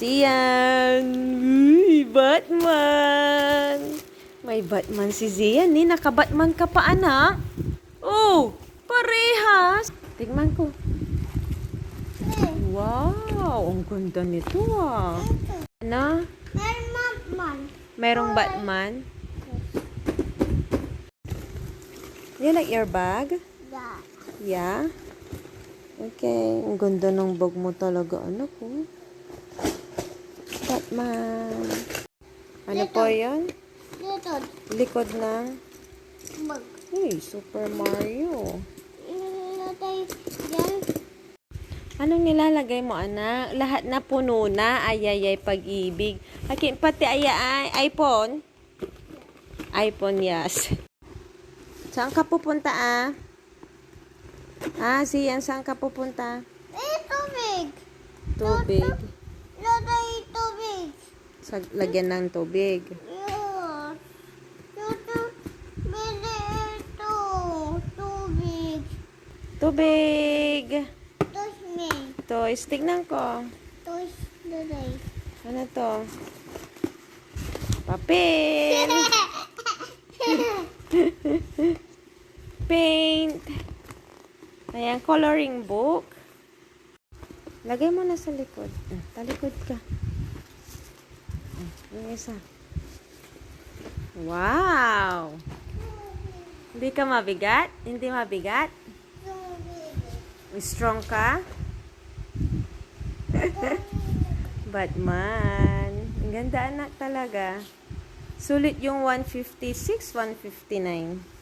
Zian! Uy, Batman! May Batman si Zian eh. Naka-Batman ka pa, anak. Oh, parehas. Tingnan ko. Wow, ang ganda nito ah. Ano? Merong Batman? You like your bag? Yeah? Okay. Ang ganda ng bag mo talaga, anak ko. Batman. Ano po yan? Dito, Likod ng... mag. Uy, Super Mario. Yan. Anong nilalagay mo, anak? Lahat na puno na. Ayayay pag-ibig. Akin, pati ay, ay iPhone? iPhone, yes. Saan ka pupunta, ah? Ah, siyan, saan ka pupunta? Eh, tubig. Tubig. Tubig. Sa lagyan ng tubig. Tubig. Toys, tignan ko. Lagay. Ano to? Papel! Paint! Ayan, coloring book. Lagay mo na sa likod. Ah, talikod ka. Yung isa. Wow! Hindi ka mabigat? Hindi mabigat? Strong ka? Batman. Ang ganda anak talaga. Sulit yung 156, 159.